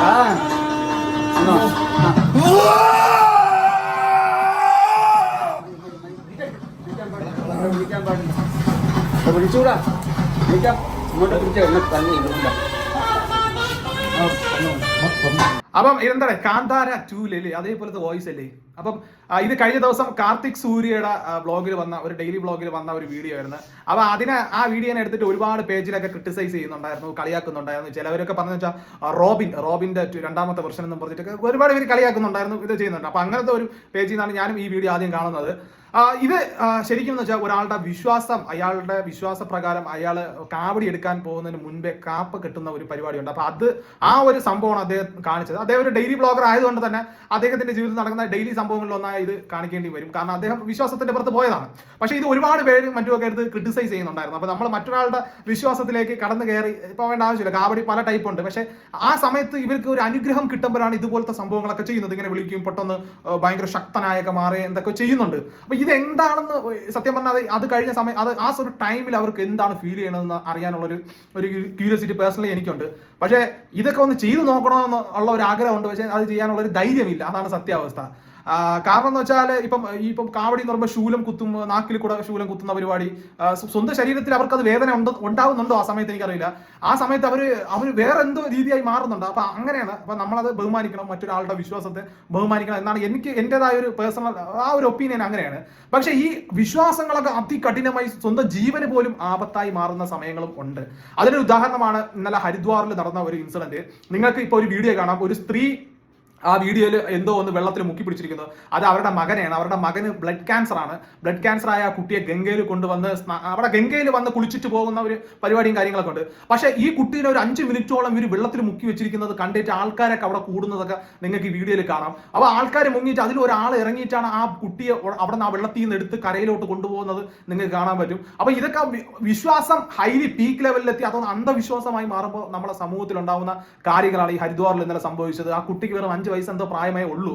ആ എന്നോ? ആ. വിളിക്കാൻ പാടില്ല അപ്പൊ വിളിച്ചൂടാ വിളിക്കാം ഇങ്ങോട്ട് പിടിച്ചോ എന്നെ തന്നെ വിളിക്കാം ആ, വന്നോ. അപ്പം ഇതെന്താണ്? കാന്താര ടൂലല്ലേ അതേപോലത്തെ വോയിസ് അല്ലേ? അപ്പം ഇത് കഴിഞ്ഞ ദിവസം കാർത്തിക് സൂര്യയുടെ ബ്ലോഗിൽ വന്ന ഒരു ഡെയിലി ബ്ലോഗിൽ വന്ന ഒരു വീഡിയോ ആയിരുന്നു. അപ്പൊ അതിനെ ആ വീഡിയോനെ എടുത്തിട്ട് ഒരുപാട് പേജിലൊക്കെ ക്രിട്ടിസൈസ് ചെയ്യുന്നുണ്ടായിരുന്നു കളിയാക്കുന്നുണ്ടായിരുന്നു. ചിലവരൊക്കെ പറഞ്ഞു വെച്ചാൽ റോബിൻ റോബിന്റെ രണ്ടാമത്തെ വെർഷൻ എന്നും പറഞ്ഞിട്ടൊക്കെ ഒരുപാട് പേര് കളിയാക്കുന്നുണ്ടായിരുന്നു ഇത് ചെയ്യുന്നുണ്ട്. അപ്പൊ അങ്ങനത്തെ ഒരു പേജിൽ നിന്നാണ് ഞാനും ഈ വീഡിയോ ആദ്യം കാണുന്നത്. ഇത് ശരിക്കും എന്ന് വെച്ചാൽ ഒരാളുടെ വിശ്വാസം അയാളുടെ വിശ്വാസ പ്രകാരം അയാൾ കാവടി എടുക്കാൻ പോകുന്നതിന് മുൻപേ കാപ്പ് കിട്ടുന്ന ഒരു പരിപാടിയുണ്ട്. അപ്പൊ അത് ആ ഒരു സംഭവമാണ് അദ്ദേഹം കാണിച്ചത്. അദ്ദേഹം ഒരു ഡെയിലി ബ്ലോഗർ ആയതുകൊണ്ട് തന്നെ അദ്ദേഹത്തിന്റെ ജീവിതത്തിൽ നടക്കുന്ന ഡെയിലി സംഭവങ്ങളിൽ ഒന്നായി ഇത് കാണിക്കേണ്ടി വരും. കാരണം അദ്ദേഹം വിശ്വാസത്തിന്റെ പുറത്ത് പോയതാണ്. പക്ഷേ ഇത് ഒരുപാട് പേര് മറ്റുമൊക്കെ എടുത്ത് ക്രിട്ടിസൈസ് ചെയ്യുന്നുണ്ടായിരുന്നു. അപ്പൊ നമ്മൾ മറ്റൊരാളുടെ വിശ്വാസത്തിലേക്ക് കടന്നു കയറി ഇപ്പൊ വേണ്ട ആവശ്യമില്ല. കാവടി പല ടൈപ്പ് ഉണ്ട്. പക്ഷേ ആ സമയത്ത് ഇവർക്ക് ഒരു അനുഗ്രഹം കിട്ടുമ്പോഴാണ് ഇതുപോലത്തെ സംഭവങ്ങളൊക്കെ ചെയ്യുന്നത്. ഇങ്ങനെ വിളിക്കും പെട്ടെന്ന് ഭയങ്കര ശക്തനായൊക്കെ മാറി എന്തൊക്കെ ചെയ്യുന്നുണ്ട്. അപ്പൊ ഇത് എന്താണെന്ന് സത്യം പറഞ്ഞാൽ അത് അത് കഴിഞ്ഞ സമയം അത് ആ ഒരു ടൈമിൽ അവർക്ക് എന്താണ് ഫീൽ ചെയ്യണമെന്ന് അറിയാനുള്ളൊരു ഒരു ക്യൂരിയോസിറ്റി പേഴ്സണലി എനിക്കുണ്ട്. പക്ഷേ ഇതൊക്കെ ഒന്ന് ചെയ്തു നോക്കണമെന്ന് ഉള്ള ഒരു ആഗ്രഹമുണ്ട്. പക്ഷേ അത് ചെയ്യാനുള്ള ഒരു ധൈര്യമില്ല. അതാണ് സത്യാവസ്ഥ. കാരണം എന്ന് വെച്ചാൽ ഇപ്പം ഇപ്പം കാവടി എന്ന് പറയുമ്പോൾ ശൂലം കുത്തും നാക്കിൽ കൂടെ ശൂലം കുത്തുന്ന പരിപാടി. സ്വന്തം ശരീരത്തിൽ അവർക്ക് അത് വേദന ഉണ്ട് ഉണ്ടാവുന്നുണ്ടോ ആ സമയത്ത് എനിക്കറിയില്ല. ആ സമയത്ത് അവർ അവർ വേറെ എന്തോ രീതിയായി മാറുന്നുണ്ട്. അപ്പൊ അങ്ങനെയാണ്. അപ്പൊ നമ്മളത് ബഹുമാനിക്കണം മറ്റൊരാളുടെ വിശ്വാസത്തെ ബഹുമാനിക്കണം എന്നാണ് എനിക്ക് എന്റെതായ ഒരു പേഴ്സണൽ ആ ഒരു ഒപ്പീനിയൻ അങ്ങനെയാണ്. പക്ഷേ ഈ വിശ്വാസങ്ങളൊക്കെ അതികഠിനമായി സ്വന്തം ജീവന് പോലും ആപത്തായി മാറുന്ന സമയങ്ങളും ഉണ്ട്. അതിനൊരു ഉദാഹരണമാണ് ഇന്നലെ ഹരിദ്വാറിൽ നടന്ന ഒരു ഇൻസിഡന്റ് നിങ്ങൾക്ക് ഇപ്പോൾ ഒരു വീഡിയോ കാണാം. ഒരു സ്ത്രീ ആ വീഡിയോയിൽ എന്തോ ഒന്ന് വെള്ളത്തിൽ മുക്കി പിടിച്ചിരിക്കുന്നു. അത് അവരുടെ മകനെയാണ്. അവരുടെ മകന് ബ്ലഡ് ക്യാൻസർ ആണ്. ബ്ലഡ് ക്യാൻസർ ആയ ആ കുട്ടിയെ ഗംഗയിൽ കൊണ്ടുവന്ന് അവിടെ ഗംഗയിൽ വന്ന് കുളിച്ചിട്ട് പോകുന്ന ഒരു പരിപാടിയും കാര്യങ്ങളൊക്കെ ഉണ്ട്. പക്ഷേ ഈ കുട്ടീനെ ഒരു അഞ്ച് മിനിറ്റോളം ഇവർ വെള്ളത്തിൽ മുക്കി വെച്ചിരിക്കുന്നത് കണ്ടിട്ട് ആൾക്കാരൊക്കെ അവിടെ കൂടുന്നതൊക്കെ നിങ്ങൾക്ക് ഈ വീഡിയോയിൽ കാണാം. അപ്പോൾ ആൾക്കാർ മുങ്ങിയിട്ട് അതിൽ ഒരാൾ ഇറങ്ങിയിട്ടാണ് ആ കുട്ടിയെ അവിടെ നിന്ന് ആ വെള്ളത്തിൽ നിന്ന് എടുത്ത് കരയിലോട്ട് കൊണ്ടുപോകുന്നത് നിങ്ങൾക്ക് കാണാൻ പറ്റും. അപ്പോൾ ഇതൊക്കെ വിശ്വാസം ഹൈലി പീക്ക് ലെവലിലെത്തി. അതൊന്ന് അന്ധവിശ്വാസമായി മാറുമ്പോൾ നമ്മുടെ സമൂഹത്തിൽ ഉണ്ടാകുന്ന കാര്യങ്ങളാണ് ഈ ഹരിദ്വാറിൽ ഇന്നലെ സംഭവിച്ചത്. ആ കുട്ടിക്ക് വെറും അഞ്ച് വയസ്സ് എന്തോ പ്രായമേ ഉള്ളൂ.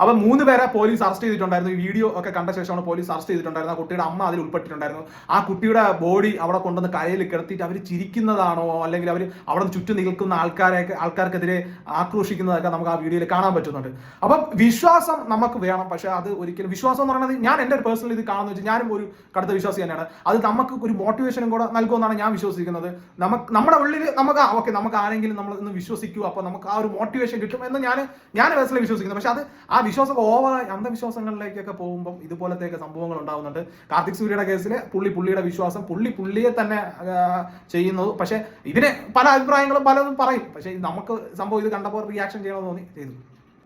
അപ്പം മൂന്ന് പേരെ പോലീസ് അറസ്റ്റ് ചെയ്തിട്ടുണ്ടായിരുന്നു. ഈ വീഡിയോ ഒക്കെ കണ്ട ശേഷമാണ് പോലീസ് അറസ്റ്റ് ചെയ്തിട്ടുണ്ടായിരുന്നു ആ കുട്ടിയുടെ അമ്മ അതിൽ ഉൾപ്പെട്ടിട്ടുണ്ടായിരുന്നു. ആ കുട്ടിയുടെ ബോഡി അവിടെ കൊണ്ടുവന്ന് കരയിൽ കിടത്തിയിട്ട് അവർ ചിരിക്കുന്നതാണോ? അല്ലെങ്കിൽ അവർ അവിടെ ചുറ്റും നിൽക്കുന്ന ആൾക്കാരെ ആൾക്കാർക്കെതിരെ ആക്രോശിക്കുന്നതൊക്കെ നമുക്ക് ആ വീഡിയോയിൽ കാണാൻ പറ്റുന്നുണ്ട്. അപ്പം വിശ്വാസം നമുക്ക് വേണം. പക്ഷെ അത് ഒരിക്കലും വിശ്വാസം എന്ന് പറയുന്നത് ഞാൻ എന്റെ പേഴ്സണൽ ഇത് കാണുന്ന വെച്ചാൽ ഞാനും ഒരു കടുത്ത വിശ്വാസി തന്നെയാണ്. അത് നമുക്ക് ഒരു മോട്ടിവേഷനും കൂടെ നൽകുമെന്നാണ് ഞാൻ വിശ്വസിക്കുന്നത്. നമുക്ക് നമ്മുടെ ഉള്ളിൽ നമുക്ക് ഓക്കെ നമുക്ക് ആരെങ്കിലും നമ്മൾ ഇന്ന് വിശ്വസിക്കൂ. അപ്പോൾ നമുക്ക് ആ ഒരു മോട്ടിവേഷൻ കിട്ടും എന്ന് ഞാൻ ഞാൻ പേഴ്സണലി വിശ്വസിക്കുന്നു. പക്ഷെ അത് ആ വിശ്വാസം ഓവർ അന്ധവിശ്വാസങ്ങളിലേക്കൊക്കെ പോകുമ്പോൾ ഇതുപോലത്തെയൊക്കെ സംഭവങ്ങൾ ഉണ്ടാകുന്നുണ്ട്. കാർത്തിക് സൂര്യയുടെ കേസിൽ പുള്ളി പുള്ളിയുടെ വിശ്വാസം പുള്ളി പുള്ളിയെ തന്നെ ചെയ്യുന്നത് പക്ഷെ ഇതിന് പല അഭിപ്രായങ്ങളും പലതും പറയും. പക്ഷെ നമുക്ക് സംഭവം ഇത് കണ്ടപ്പോൾ റിയാക്ഷൻ ചെയ്യണമെന്ന് തോന്നി. ചെയ്തു.